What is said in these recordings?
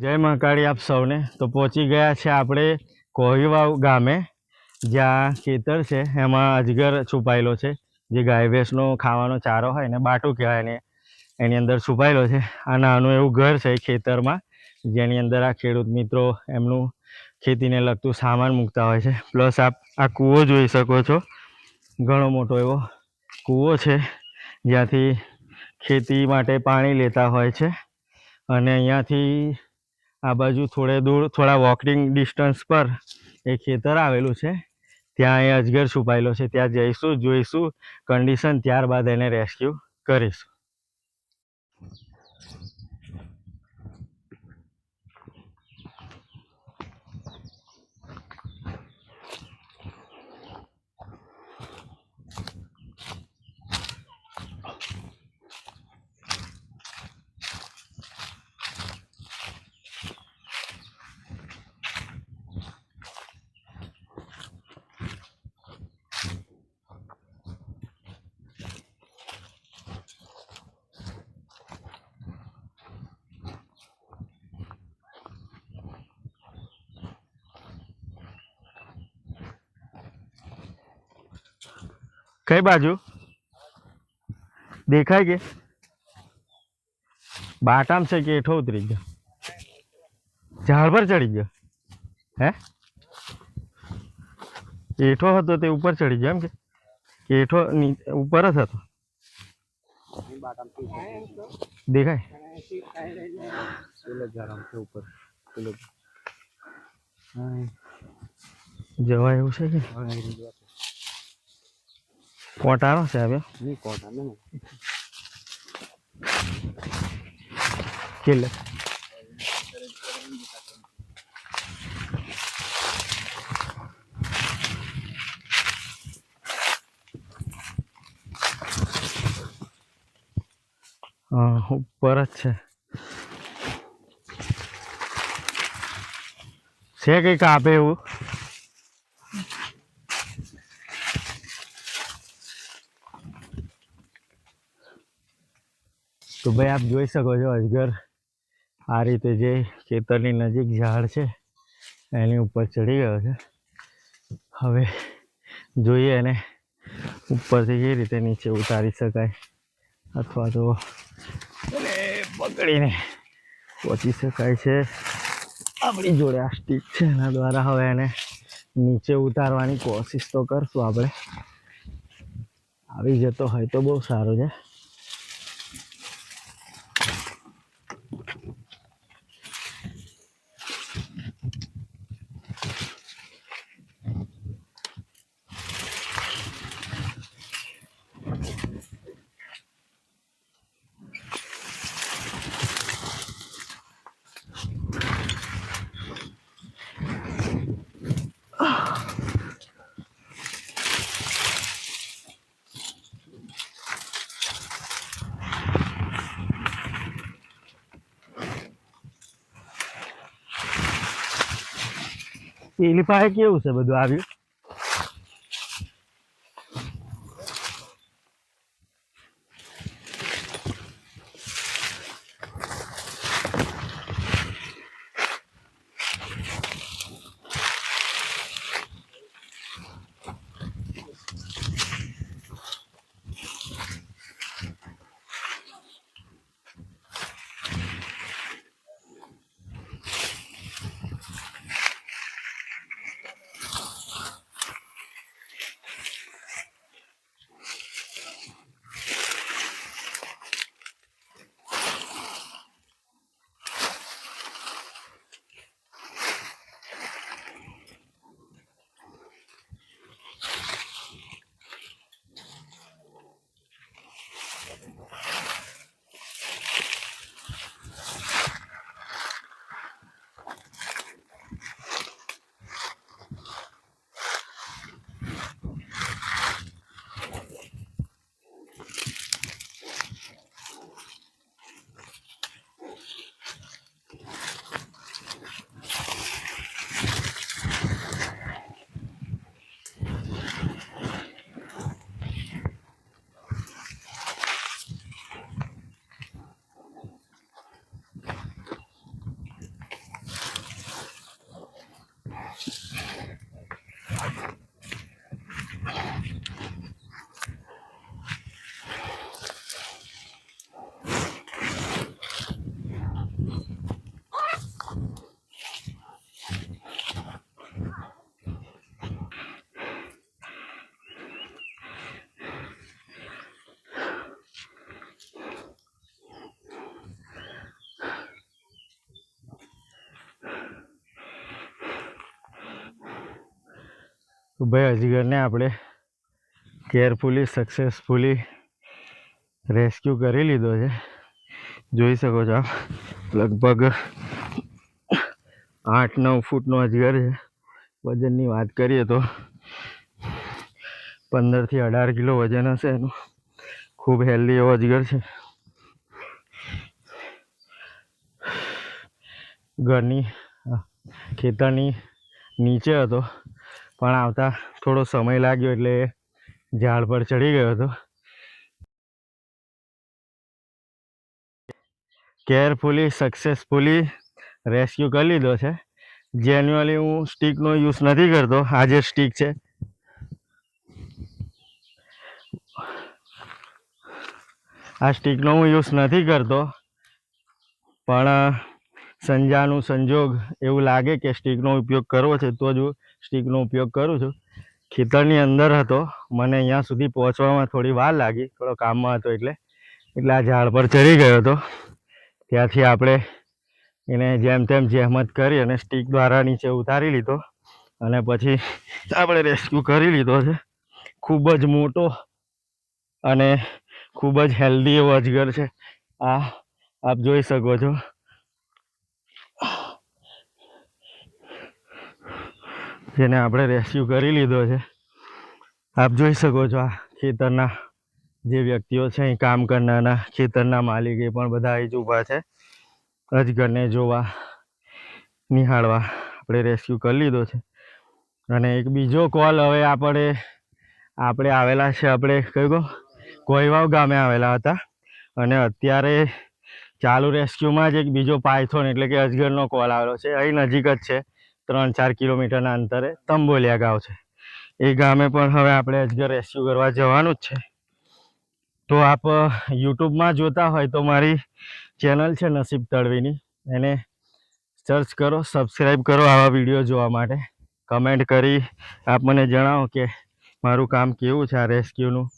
જય મહાકાળી આપ સૌને. તો પહોંચી ગયા છે આપણે કોહીવાવ ગામે, જ્યાં ખેતર છે. એમાં અજગર છુપાયેલો છે. જે ગાય ભેંસનો ખાવાનો ચારો હોય ને, બાટું કહેવાય ને એની અંદર છુપાયેલો છે. આ નાનું એવું ઘર છે ખેતરમાં, જેની અંદર આ ખેડૂત મિત્રો એમનું ખેતીને લગતું સામાન મૂકતા હોય છે. પ્લસ આપ આ કૂવો જોઈ શકો છો. ઘણો મોટો એવો કૂવો છે, જ્યાંથી ખેતી માટે પાણી લેતા હોય છે. અને અહીંયાથી આ બાજુ થોડે દૂર, થોડા વોકિંગ ડિસ્ટન્સ પર એ ખેતર આવેલું છે. ત્યાં એ અજગર છુપાયેલો છે. ત્યાં જઈશું, જોઈશું કન્ડિશન ત્યારબાદ એને રેસ્ક્યુ કરીશું. કઈ બાજુ? દેખાય કે? બાટામ છે કે એઠો ઉતરી ગયો? ઝાડ પર ચડી ગયો? હે? એઠો હતો તે ઉપર ચડી ગયો એમ કે? એઠો ઉપર જ હતો? દેખાય? જવાય એવું છે કે? કોટાનો છે હવે. કેટલે હા ઉપર જ છે. છે કંઈક આપે એવું? તો ભાઈ, આપ જોઈ શકો છો અજગર. આ રીતે જે ખેતરની નજીક ઝાડ છે, એની ઉપર ચડી ગયો છે. હવે જોઈએ એને ઉપરથી કેવી રીતે નીચે ઉતારી શકાય. અથવા તો એને પકડીને પહોંચી શકાય છે. આપણી જોડે આ સ્ટીક છે, એના દ્વારા હવે એને નીચે ઉતારવાની કોશિશ તો કરશું આપણે. આવી જતો હોય તો બહુ સારું છે. પેલી પાસે કેવું છે બધું આવ્યું? ભાઈ અજગરને આપણે કેરફુલી સક્સેસફુલી રેસ્ક્યુ કરી લીધો છે. જોઈ શકો છો આપ, લગભગ આઠ નવ ફૂટનો અજગર છે. વજનની વાત કરીએ તો પંદરથી અઢાર કિલો વજન હશે એનું. ખૂબ હેલ્ધી એવો અજગર છે. ઘરની, ખેતરની નીચે હતો. પણ આવતા થોડો સમય લાગ્યો એટલે ઝાડ પર ચડી ગયો હતો. કેરફુલી, સક્સેસફુલી રેસ્ક્યુ કરી લીધો છે. જેન્યુઅલી હું સ્ટીકનો યુઝ નથી કરતો. આજે સ્ટીક છે. આ સ્ટીકનો હું યુઝ નથી કરતો. પણ સંજાનું સંજોગ એવું લાગે કે સ્ટીકનો ઉપયોગ કરવો છે, તો જ સ્ટીકનો ઉપયોગ કરું છું. ખેતરની અંદર હતો, મને અહીંયા સુધી પહોંચવામાં થોડી વાર લાગી, થોડો કામમાં હતો એટલે એટલે આ ઝાડ પર ચડી ગયો હતો. ત્યાંથી આપણે એને જેમ તેમ જહેમત કરી અને સ્ટીક દ્વારા નીચે ઉતારી લીધો અને પછી આપણે રેસ્ક્યુ કરી લીધો છે. ખૂબ જ મોટો અને ખૂબ જ હેલ્ધી એવો અજગર છે. આ આપ જોઈ શકો છો. જેને આપણે રેસ્ક્યુ કરી લીધો છે. આપ જોઈ શકો છો આ ખેતરના જે વ્યક્તિઓ છે, અહીં કામ કરનારના ખેતરના માલિક એ પણ બધા અહીં જ ઊભા છે. અજગરને જોવા, નિહાળવા આપણે રેસ્ક્યુ કરી લીધો છે. અને એક બીજો કોલ હવે આપણે આપણે આવેલા છે આપણે, કયું કહો કોઈવાવ ગામે આવેલા હતા. અને અત્યારે ચાલુ રેસ્ક્યુમાં જ એક બીજો પાયથોન એટલે કે અજગરનો કોલ આવેલો છે. અહીં નજીક જ છે. ત્રણ ચાર કિલોમીટરના અંતરે તંબોલિયા ગાંવ છે. એ ગામે પણ હવે આપણે અજગર રેસ્ક્યુ કરવા જવાનું જ છે. તો આપ યુટ્યુબમાં જોતા હોય તો મારી ચેનલ છે નસીબ તળવીની. એને સર્ચ કરો સબસ્ક્રાઈબ કરો આવા વીડિયો જોવા માટે. કમેન્ટ કરી આપ મને જણાવો કે મારું કામ કેવું છે આ રેસ્ક્યુનું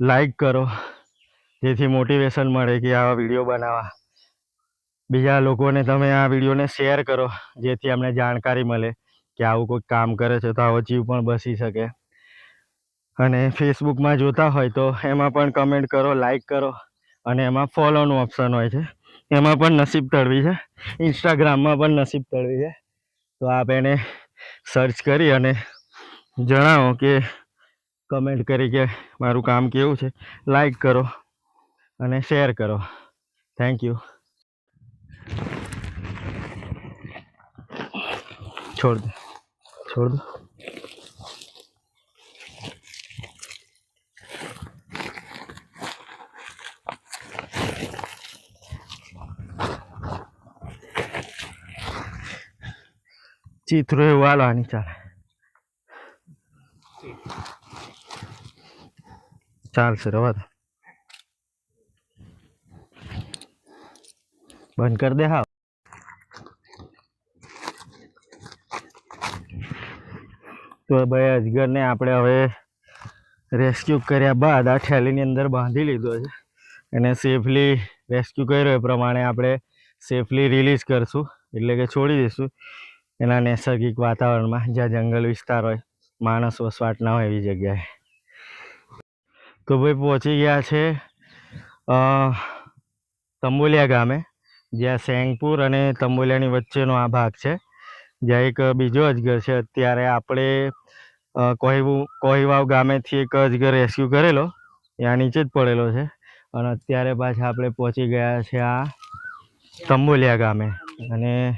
લાઈક કરો. જેથી મોટિવેશન મળે કે આવા વીડિયો બનાવવા. બીજા લોકોને તમે આ વિડીયોને શેર કરો, જેથી અમને જાણકારી મળે કે આવું કોઈ કામ કરે છે તો આવો જીવ પણ બસી શકે. અને ફેસબુકમાં જોતા હોય તો એમાં પણ કમેન્ટ કરો લાઈક કરો, અને એમાં ફોલોનું ઓપ્શન હોય છે. એમાં પણ નસીબ તળવી છે. ઇન્સ્ટાગ્રામમાં પણ નસીબ તળવી છે. તો આપ એને સર્ચ કરી અને જણાવો કે કમેન્ટ કરી કે મારું કામ કેવું છે. લાઈક કરો અને શેર કરો. થેન્ક યુ છોડ દો છોડ દો ચિત્રો એવું હાલવાની ચાલે ચાલશે રવા દો બંધ કરી દે હા તો ભાઈ અજગરને આપણે હવે રેસ્ક્યુ કર્યા બાદ આ થેલીની અંદર બાંધી લીધો છે. એને સેફલી રેસ્ક્યુ કર્યો એ પ્રમાણે આપણે સેફલી રિલીઝ કરશું. એટલે કે છોડી દઈશું. એના નૈસર્ગિક વાતાવરણમાં, જ્યાં જંગલ વિસ્તાર હોય, માણસ વસવાટ ના હોય એવી જગ્યાએ. તો ભાઈ પહોંચી ગયા છે તંબોલિયા ગામે, જ્યાં સેંગપુર અને તંબોલિયાની વચ્ચેનો આ ભાગ છે. જ્યાં એક બીજો અજગર છે. અત્યારે આપણે કોહિવું કોહિવાવ ગામેથી એક અજગર રેસ્ક્યુ કરેલો. ત્યાં નીચે જ પડેલો છે. અને અત્યારે પાછા આપણે પહોંચી ગયા છે આ તંબોલિયા ગામે. અને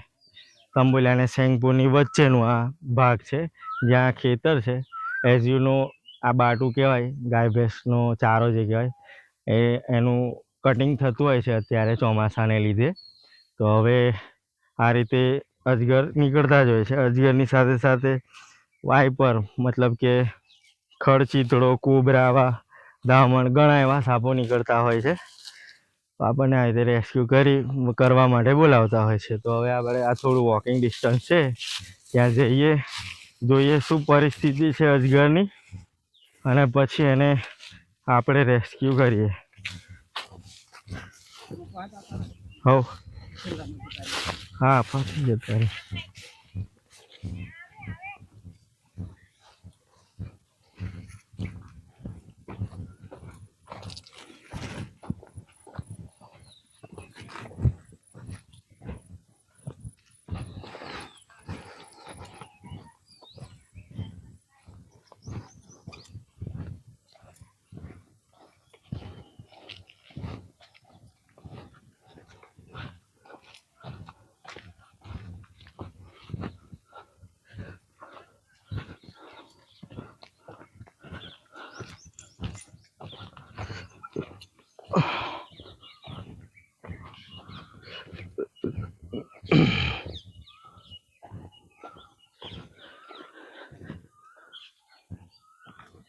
તંબોલિયા અને સેંગપુરની વચ્ચેનું આ ભાગ છે, જ્યાં ખેતર છે. એઝ યુ આ બાટું કહેવાય, ગાય ભેંસનો ચારો જે કહેવાય, એ, એનું કટિંગ થતું હોય છે અત્યારે ચોમાસાને લીધે. તો હવે આ રીતે અજગર નીકળતા જ હોય છે. અજગરની સાથે સાથે વાઇપર મતલબ કે ખડચીતળો કોબરા આવા દામણ ઘણા એવા સાપો નીકળતા હોય છે. આપણને આ રીતે રેસ્ક્યુ કરી, કરવા માટે બોલાવતા હોય છે. તો હવે આપણે આ થોડું વોકિંગ ડિસ્ટન્સ છે. ત્યાં જઈએ, જોઈએ શું પરિસ્થિતિ છે અજગરની અને પછી એને આપણે રેસ્ક્યુ કરીએ. હવ. હા પછી જતા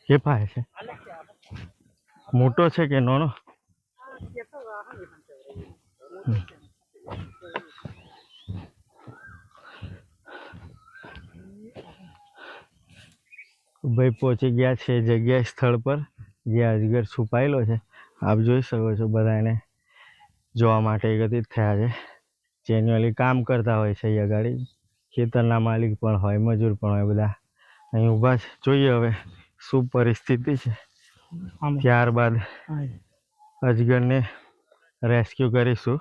કે પાસે છે મોટો છે કે નાનો? ભાઈ પહોંચી ગયા છે જગ્યા સ્થળ પર. જે અજગર છુપાયેલો છે. આપ જોઈ શકો છો બધા એને જોવા માટે એકત્રિત થયા છે. જેન્યુઅલી કામ કરતા હોય છે અહીંયા ગાડી. ખેતરના માલિક પણ હોય, મજૂર પણ હોય બધા. અહીં ઊભા છે. જોઈએ હવે શું પરિસ્થિતિ છે ત્યારબાદ અજગરને રેસ્ક્યુ કરીશું.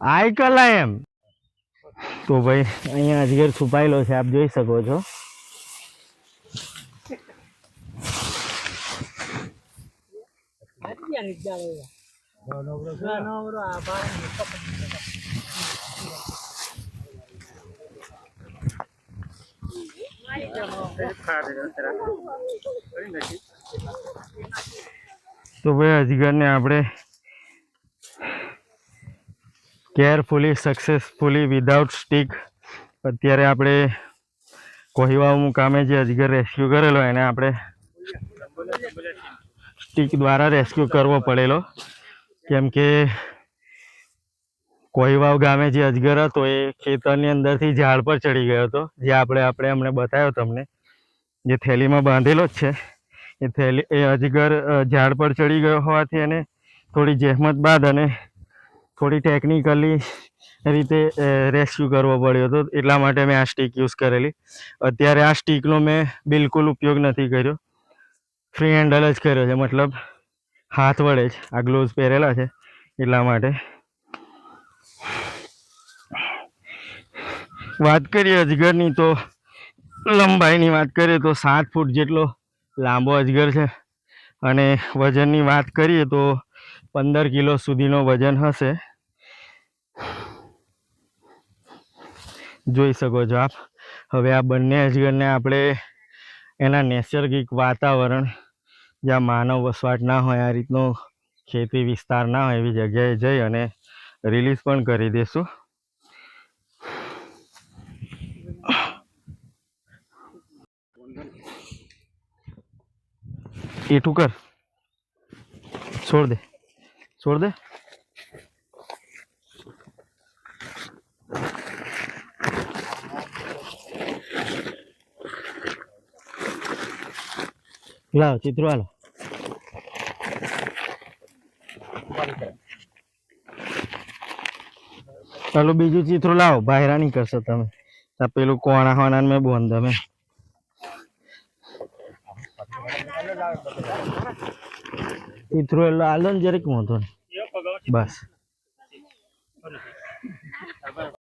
આઈ કલા એમ તો ભાઈ અહીંયા અજગર છુપાયેલો છે આપ જોઈ શકો છો. તો ભાઈ અજગરને આપણે કેરફુલી સક્સેસફુલી વિધાઉટ સ્ટીક અત્યારે આપણે કોહિવાવ મુકામે જે અજગર રેસ્ક્યુ કરેલો એને આપણે સ્ટીક દ્વારા રેસ્ક્યુ કરવો પડેલો. કેમ કે કોહિવાવ ગામે જે અજગર હતો એ ખેતરની અંદરથી ઝાડ પર ચડી ગયો હતો. જે આપણે આપણે અમને બતાવ્યો તમને. જે થેલીમાં બાંધેલો જ છે. એ થેલી એ અજગર ઝાડ પર ચડી ગયો હોવાથી એને થોડી જહેમત બાદ અને થોડી ટેકનિકલી રીતે રેસ્ક્યુ કરવો પડ્યો હતો. એટલા માટે મેં આ સ્ટીક યુઝ કરેલી. અત્યારે આ સ્ટીકનો મેં બિલકુલ ઉપયોગ નથી કર્યો. ફ્રી હેન્ડલ જ કર્યો છે. મતલબ હાથ વડે જ. આ ગ્લોવ્સ પહેરેલા છે. એટલા માટે. વાત કરીએ અજગરની, તો લંબાઈની વાત કરીએ, તો સાત ફૂટ જેટલો લાંબો અજગર છે. અને વજનની વાત કરીએ, તો પંદર કિલો સુધીનો વજન હશે. જોઈ શકો છો આપ. હવે આ બંને અજગરને આપણે એના નૈસર્ગિક વાતાવરણ, જ્યાં માનવ વસવાટ ના હોય, આ રીતનો ખેતી વિસ્તાર ના હોય, એવી જગ્યાએ જઈ અને રિલીઝ પણ કરી દઈશું એટું કર. છોડ દે. છોડ દે. લાવ ચિત્રો હાલો ચાલો બીજું ચિત્રો લાવો બાયરા નહીં કરશો તમે આ પેલું કોણા હોના મેં બોન તમે ચિત્રો એટલે આલો ને જરીક વાંધો બસ